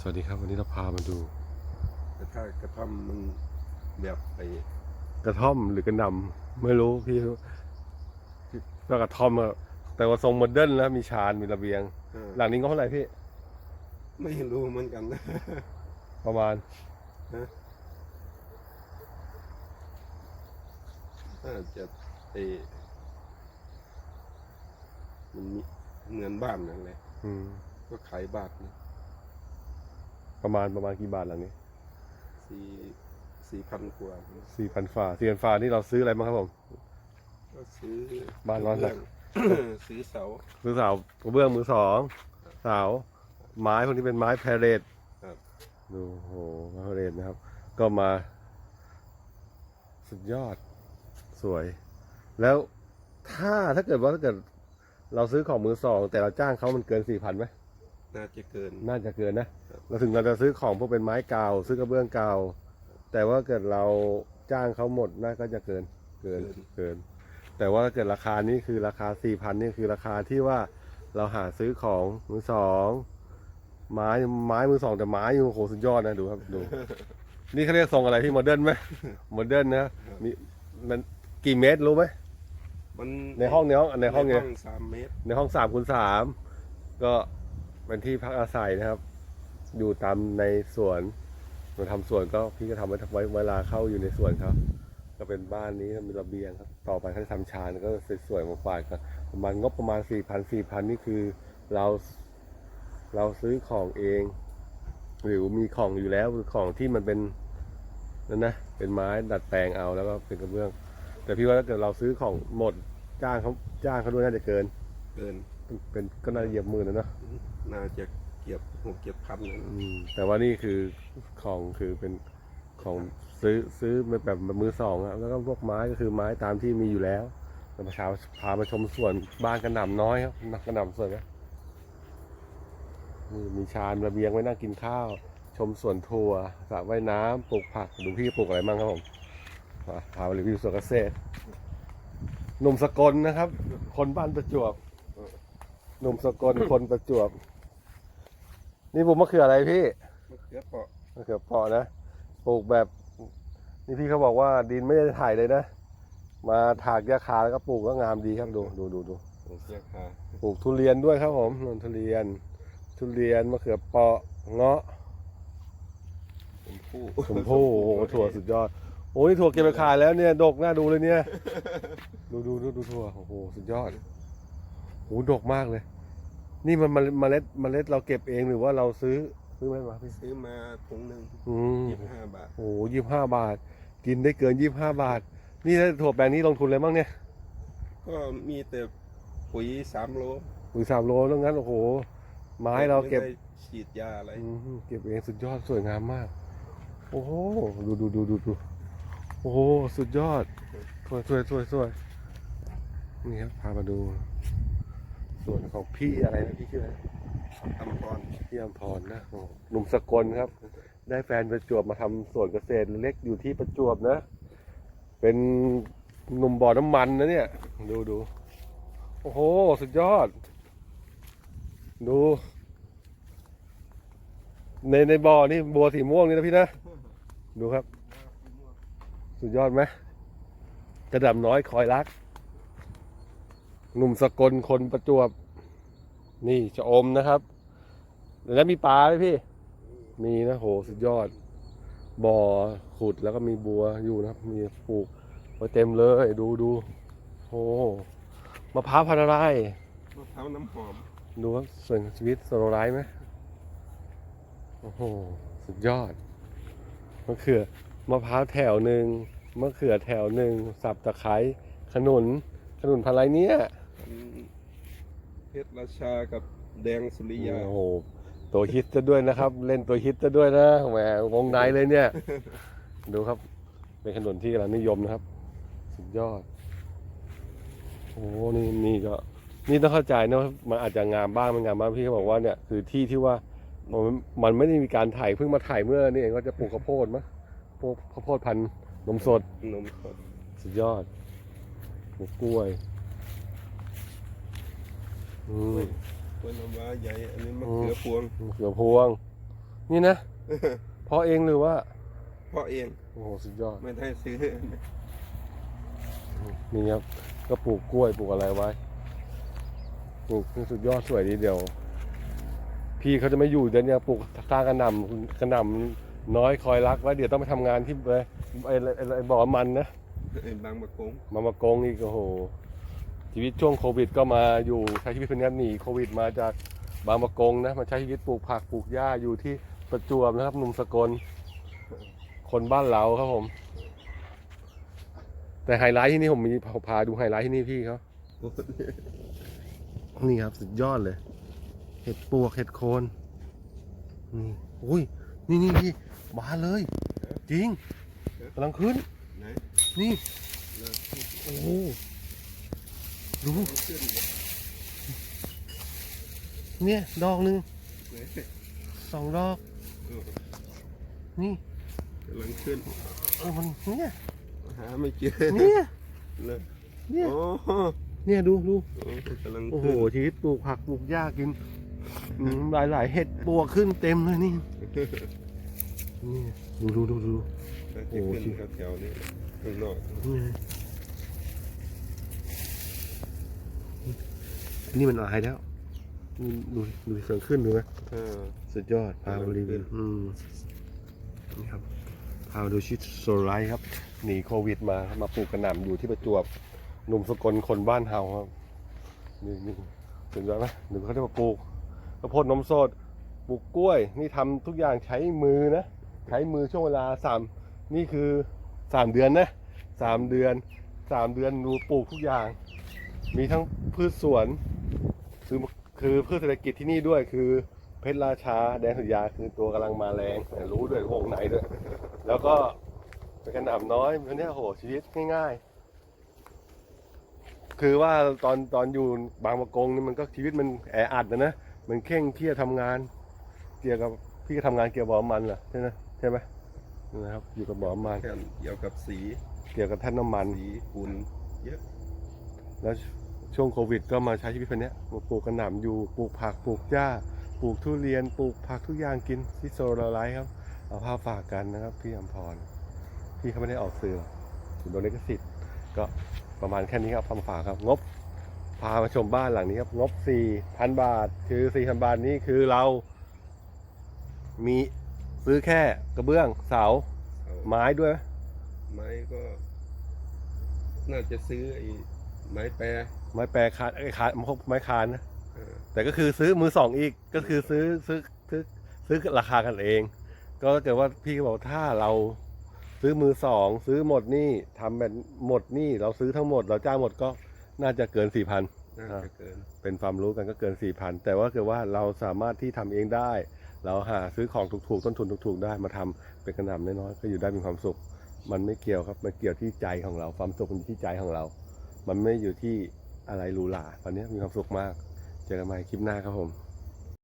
สวัสดีครับ วันนี้เราพามาดูแต่ถ้ากระท่อมมันแบบไอ้กระท่อมหรือกระหนำไม่รู้พี่ก็กระท่อมอะแต่ว่าทรงโมเดิร์นแล้วมีชานมีระเบียง เอ่อหลังนี้ก็เท่าไหร่พี่ ไม่รู้เหมือนกันนะ ประมาณน่าจะไอ้มันมีเหมือนบ้านนั่นแหละอืมก็ขายบ้านนะ ประมาณประมาณกี่บาทหลังนี้สี่สี่พันกว่าสี่พันฝาสี่พันฝานี่เราซื้ออะไรบ้างครับผมก็ซื้อบ้านร้อนหนักเรื่องซื้อเสาซื้อเสากระเบื้องมือสองเสาไม้พวกนี้เป็นไม้แพรเรตครับดูโอ้โหไม้แพรเรตนะครับ ก็มา สุดยอดสวย แล้วถ้าถ้าเกิดว่าถ้าเกิด เราซื้อของมือสอง แต่เราจ้างเขามันเกินสี่พันไหม น่าจะเกิน น่าจะเกินนะครับเราถึงเราจะซื้อของพวกเป็นไม้เก่าซื้อกระเบื้องเก่าแต่ว่าเกิดเราจ้างเขาหมดน่าก็จะเกินเกินเกิน แต่ว่าถ้าเกิดราคานี้คือราคาสี่พันนี่คือราคาที่ว่าเราหาซื้อของมือสองไม้ไม้มือสองแต่ไม้อยู่โอ้โหสุดยอดนะดูครับดูนี่เขาเรียกทรงอะไรที่โมเดิร์นไหมโมเดิร์นนะมีมันกี่เมตรรู้ไหมมันในห้องในห้องในห้องเนี่ยสามเมตรในห้องสามคูณสามก็ เป็นที่พักอาศัยนะครับ อยู่ตามในสวนเราทำสวนก็พี่ก็ทำไว้ไว้เวลาเข้าอยู่ในสวนครับ ก็เป็นบ้านนี้มีระเบียงครับ ต่อไปเขาจะทำชานก็สวยๆมาฝากกันประมาณงบประมาณสี่พันสี่พันนี่คือเราเราซื้อของเอง หรือมีของอยู่แล้วหรือของที่มันเป็นนั่นนะเป็นไม้ดัดแปลงเอาแล้วก็เป็นกระเบื้อง แต่พี่ว่าถ้าเกิดเราซื้อของหมดจ้างเขาจ้างเขาด้วยน่าจะเกินเกิน เป็นก็น่าจะเหยียบหมือนะเนาะน่าจะเกียบหกเกียบพันนะอืมแต่ว่านี่คือของคือเป็นของซื้อซื้อมาแบบมือสองอะแล้วก็พวกไม้ก็คือไม้ตามที่มีอยู่แล้วแต่พาพามาชมสวนบ้านกระหน่ำน้อยครับกระหน่ำสวยไหมนี่มีชานระเบียงไว้นั่งกินข้าว ชมสวนทัวสระว่ายน้ำปลูกผักดูพี่ปลูกอะไรบ้างครับผมมาพาไปรีวิวสวนเกษตรหนุ่มสกลนะครับ คนบ้านประจวบ หนุ่มสกล คนประจวบ นี่ปลูกมะเขืออะไรพี่ มะเขือเปาะมะเขือเปราะนะ ปลูกแบบ นี่พี่เขาบอกว่าดินไม่ได้ถ่ายเลยนะ มาถากยาคาแล้วก็ปลูกก็งามดีครับดูดูดูดูโอ้เสียค่าปลูกทุเรียนด้วยครับผมนนทุเรียน ทุเรียนมะเขือเปราะเงาะชมพู่ชมพู่โอ้โหถั่วสุดยอด โอ้นี่ถั่วเก็บไปขายแล้วเนี่ย ดกน่าดูเลยเนี่ย ดูดูดูดูถั่ว โอ้โห สุดยอดโอ้โหดกมากเลย นี่มันเมล็ดเมล็ดเราเก็บเองหรือว่าเราซื้อซื้อไหมวะพี่ซื้อมาถุงหนึ่งอืมยี่สิบห้าบาทโอ้ยี่ห้าบาท กินได้เกินยี่ห้าบาท นี่ถ้าถั่วแปลงนี้ลงทุนอะไรบ้างเนี่ย ก็มีแต่ปุ๋ยสามโลหรือสามโลแล้วงั้นโอ้โห ไม้เราเก็บไม่ได้ฉีดยาอะไร อืมเก็บเองสุดยอดสวยงามมาก โอ้โหดูดูดูดูดูโอ้โหสุดยอดสวยสวยสวยสวยนี่ครับพามาดู ส่วนของพี่อะไรนะพี่ชื่ออะไรทำพรพี่อมพรนะโอ้โหหนุ่มสกลครับ ได้แฟนประจวบมาทำสวนเกษตรเล็กอยู่ที่ประจวบนะ เป็นหนุ่มบ่อน้ำมันนะเนี่ย ดูดูโอ้โห สุดยอด ดู ในในบ่อนี่บัวสีม่วงนี่นะพี่นะ ดูครับ สุดยอดไหมกระดับน้อยคอยรัก หนุ่มสกลคนประจวบ นี่ชะอมนะครับ แล้วมีปลาไหมพี่ มีนะโหสุดยอด บ่อขุดแล้วก็มีบัวอยู่นะครับ มีปลูกไว้เต็มเลย ดูดูโอ้มะพร้าวพันธุ์อะไรมะพร้าวน้ำหอม ดูครับส่วนชีวิตสโลไลท์ไหมโอ้โหสุดยอดมะเขือมะพร้าวแถวหนึ่งมะเขือแถวหนึ่งสับตะไคร้ขนุนขนุนพันธุ์อะไรเนี่ยอืม เพชรราชากับแดงสุริยา โอ้โหตัวฮิตจะด้วยนะครับ เล่นตัวฮิตจะด้วยนะแหมวงในเลยเนี่ย ดูครับ เป็นขนุนที่กำลังนิยมนะครับ สุดยอด โอ้นี่นี่ก็ นี่ต้องเข้าใจนะว่ามันอาจจะงามบ้างไม่งามบ้างพี่เขาบอกว่าเนี่ยคือที่ที่ว่ามันมันไม่ได้มีการถ่ายเพิ่งมาถ่ายเมื่อนี่เองก็จะปลูกข้าวโพดมั้ยปลูกข้าวโพดพันธุ์นมสดนมสดสุดยอดปลูกกล้วย อืมกล้วยน้ำว้าใหญ่ อันนี้มะเขือพวง มะเขือพวง นี่นะเพราะเองหรือว่า เพราะเอง โอ้โหสุดยอด ไม่ได้ซื้อ นี่ครับ ก็ปลูกกล้วยปลูกอะไรไว้ปลูกนี่สุดยอดสวยดีเดียว พี่เขาจะไม่อยู่เดี๋ยวเนี้ปลูกสร้างกระหน่ำกระหน่ำน้อยคอยรักไว้เดี๋ยวต้องไปทำงานที่ไอ้ไอ้ไอ้ไอ้บ่อมันนะ บางประกง มามากงอีกโอ้โห ชีวิตช่วงโควิด ก็มาอยู่ใช้ชีวิตเป็นงั้นหนีโควิด มาจากบางมะกงนะมาใช้ชีวิตปลูกผักปลูกหญ้าอยู่ที่ประจวบนะครับหนุ่มสกลคนบ้านเราครับผม แต่ไฮไลท์ที่นี่ผมมีพาดูไฮไลท์ที่นี่พี่เขานี่ครับสุดยอดเลย เห็ดปวกเห็ดโคนนี่อุ้ยนี่นี่พี่บานเลย จริงกำลังขึ้นไหนนี่เลิกโอ้โห ดูขึ้นเนี่ยดอกหนึ่งไหนสองดอกเออนี่กำลังขึ้นเออมันเนี่ยหาไม่เจอเนี่ยเลยเนี่ยโอ้โหเนี่ยดูดูกำลังโอ้โหขึ้นชีวิตปลูกผักปลูกหญ้ากินอืมหลายหลายๆเห็ดปวกขึ้นเต็มเลยนี่นี่ดูดูดูดูก็จะขึ้นแถวๆนี้ข้างนอก นี่ไงนี่มันอายแล้วนี่ดูดูเสียงขึ้นดูไหมเออ สุดยอดพามารีวิวอืมนี่ครับพามาดูชิดโซไลท์ครับ หนีโควิดมามาปลูกกระหน่ำอยู่ที่ประจวบหนุ่มสกลคนบ้านเฮาครับนี่นี่สุดยอดไหมหนึ่งเขาจะมาปลูกข้าวโพดนมสดปลูกกล้วย นี่ทำทุกอย่างใช้มือนะ ใช้มือช่วงเวลาสามนี่คือสามเดือนนะสามเดือนสามเดือนดูปลูกทุกอย่าง มีทั้งพืชสวน คือคือพืชเศรษฐกิจที่นี่ด้วยคือเพชรราชาแดงสุริยาคือตัวกำลังมาแรงแต่รู้ด้วยวงไหนด้วย แล้วก็เป็นกระหน่ำน้อยวันนี้โหชีวิตง่าย ๆ คือว่าตอนตอนอยู่บางประกงนี่มันก็ชีวิตมันแออัดนะนะมันเข่งเครียดทำงาน เกี่ยวกับพี่ก็ทำงานเกี่ยวกับบ่อมันเหรอใช่ไหมใช่ไหมนะครับ อยู่กับบ่อมันแค่เกี่ยวกับสี เกี่ยวกับแท่นน้ำมันสีฝุ่นเยอะแล้ว ช่วงโควิด ก็มาใช้ชีวิตแบบนี้มาปลูกกระหน่ำอยู่ปลูกผักปลูกหญ้า ปลูกทุเรียนปลูกผักทุกอย่างกินที่โซลาไลท์ครับเอาภาพฝากกันนะครับพี่อมพรพี่เขาไม่ได้ออกสื่อกโดนลิขสิทธิ์ก็ประมาณแค่นี้ครับคำฝากครับงบพามาชมบ้านหลังนี้ครับงบ 4,000 บาท คือ 4,000 บาทนี้คือเรา มีซื้อแค่กระเบื้องเสาเอาไม้ด้วย ไม้ก็ น่าจะซื้อไอ้ไม้แปร ไม้แปรคานไอ้คานไม้คานนะเออแต่ก็คือซื้อมือสองอีกก็คือซื้อซื้อซื้อซื้อราคากันเอง ก็ถ้าเกิดว่าพี่ก็บอกถ้าเราซื้อมือสองซื้อหมดหนี่ทำแบบหมดหนี่เราซื้อทั้งหมด เราจ้างหมดก็น่าจะเกินสี่พันน่าจะเกินเป็นความรู้กันก็เกินสี่พันแต่ว่าเกิดว่าเราสามารถที่ทำเองได้ เราหาซื้อของถูกๆต้นทุนถูกๆได้มาทำเป็นกระหน่ำน้อยๆก็อยู่ได้มีความสุข มันไม่เกี่ยวครับมันเกี่ยวที่ใจของเราความสุขมันอยู่ที่ใจของเรา มันไม่อยู่ที่ อะไรหรูหราตอนนี้มีความสุขมาก เจอกันใหม่คลิปหน้าครับผม